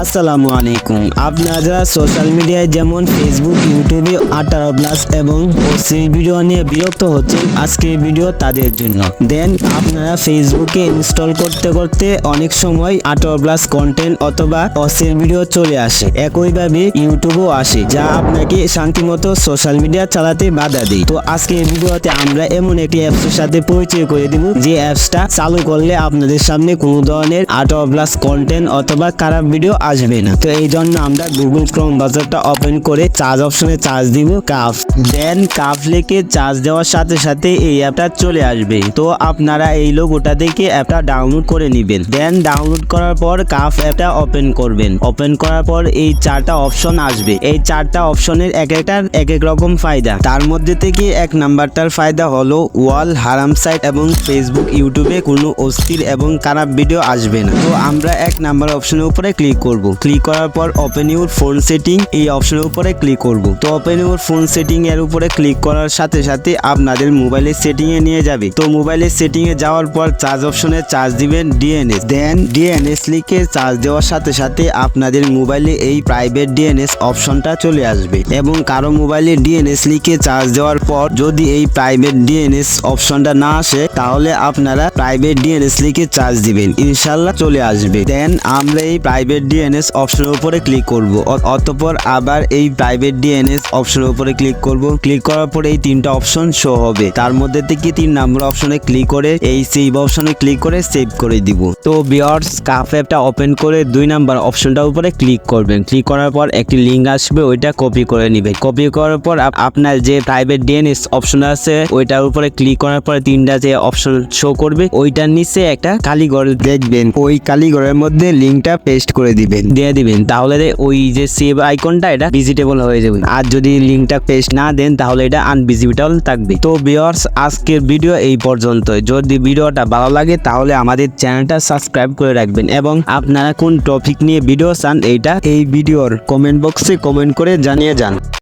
আসসালামু আলাইকুম। আপনারা সোশ্যাল মিডিয়ায় যেমন ফেসবুক ইউটিউবে আঠারো প্লাস এবং সেই ভিডিও নিয়ে বিরক্ত হচ্ছে আজকে ভিডিও তাদের জন্য। দেন আপনারা ফেসবুকে ইনস্টল করতে করতে অনেক সময় আঠারো প্লাস কন্টেন্ট অথবা অশ্লীল ভিডিও চলে আসে। একইভাবে ইউটিউবও আসে, যা আপনাকে শান্তিমতো সোশ্যাল মিডিয়া চালাতে বাধা দেয়। তো আজকে এই ভিডিওতে আমরা এমন একটি অ্যাপসের সাথে পরিচয় করে দিব, যে অ্যাপসটা চালু করলে আপনাদের সামনে কোনো ধরনের আঠারো প্লাস কন্টেন্ট অথবা খারাপ ভিডিও আসবে না। তো এই জন্য আমরা গুগল ক্রোম ব্রাউজারটা ওপেন করে চার্জ অপশনে চার্জ দিব। কাফ দেন কাফ লেকে চার্জ দেওয়ার সাথে সাথে এই অ্যাপটা চলে আসবে। তো আপনারা এই লোগোটা দেখে অ্যাপটা ডাউনলোড করে নেবেন। দেন ডাউনলোড করার পর কাফ অ্যাপটা ওপেন করবেন। ওপেন করার পর এই চারটা অপশন আসবে। এই চারটা অপশনের এক একটার এক এক রকম ফায়দা। তার মধ্যে থেকে এক নাম্বারটার ফায়দা হলো ওয়াল, হারাম সাইট এবং ফেসবুক ইউটিউবে কোনো অস্থির এবং খারাপ ভিডিও আসবে না। তো আমরা এক নাম্বার অপশনের উপরে ক্লিক করব। ক্লিক করার পর ওপেন ইউর ফোন সেটিং এই অপশনের উপরে ক্লিক করব। তো ওপেন ইউর ফোন সেটিং এর উপরে ক্লিক করার সাথে সাথে আপনাদের মোবাইলের সেটিং এ নিয়ে যাবে। তো মোবাইলের সেটিং এ যাওয়ার পর চার্জ অপশনে চার্জ দিবেন ডিএনএস দেন ডিএনএস লিখে চার্জ দেওয়ার সাথে সাথে আপনাদের মোবাইলে এই প্রাইভেট ডিএনএস অপশনটা চলে আসবে। এবং কারও মোবাইলে ডিএনএস লিখে চার্জ দেওয়ার পর যদি এই প্রাইভেট ডিএনএস অপশনটা না আসে, তাহলে আপনারা প্রাইভেট ডিএনএস লিখে চার্জ দিবেন। ইনশাল্লাহ চলে আসবে। দেন আমরা এই প্রাইভেট ডিএনএস অপশনের উপরে ক্লিক করব। অতঃপর আবার এই প্রাইভেট ডিএনএস অপশনের উপরে ক্লিক করব। ক্লিক করার পর এই তিনটা অপশন শো হবে। তার মধ্যে থেকে তিন নম্বর অপশনে ক্লিক করে, এই সেভ অপশনে ক্লিক করে সেভ করে দিব। তো বিয়ার্স কাফ অ্যাপটা ওপেন করে দুই নাম্বার অপশনটার উপরে ক্লিক করবেন। ক্লিক করার পর একটি লিঙ্ক আসবে, ওইটা কপি করে নেবেন কপি করার পর আপ- আপনার যে প্রাইভেট ডিএনএস অপশন আছে, ওইটার উপরে ক্লিক করার পরে তিনটা যে অপশন শো করবে, ওইটার নিচে একটা কালীঘর দেখবেন। ওই কালীঘরের মধ্যে লিঙ্কটা পেস্ট করে দিবেন। দিয়ে দিবেন। তাহলে ওই যে সেভ আইকনটা এটা ভিজিটেবল হয়ে যাবে। আর যদি লিঙ্কটা পেস্ট না দেন, তাহলে এটা আনভিজিবল থাকবে। তো বিয়ার্স আজকের ভিডিও এই পর্যন্ত যদি ভিডিওটা ভালো লাগে, তাহলে আমাদের চ্যানেলটা সাবস্ক্রাইব করে রাখবেন এবং আপনারা কোন টপিক নিয়ে ভিডিও চান, এইটা এই ভিডিওর কমেন্ট বক্সে কমেন্ট করে জানিয়ে যান।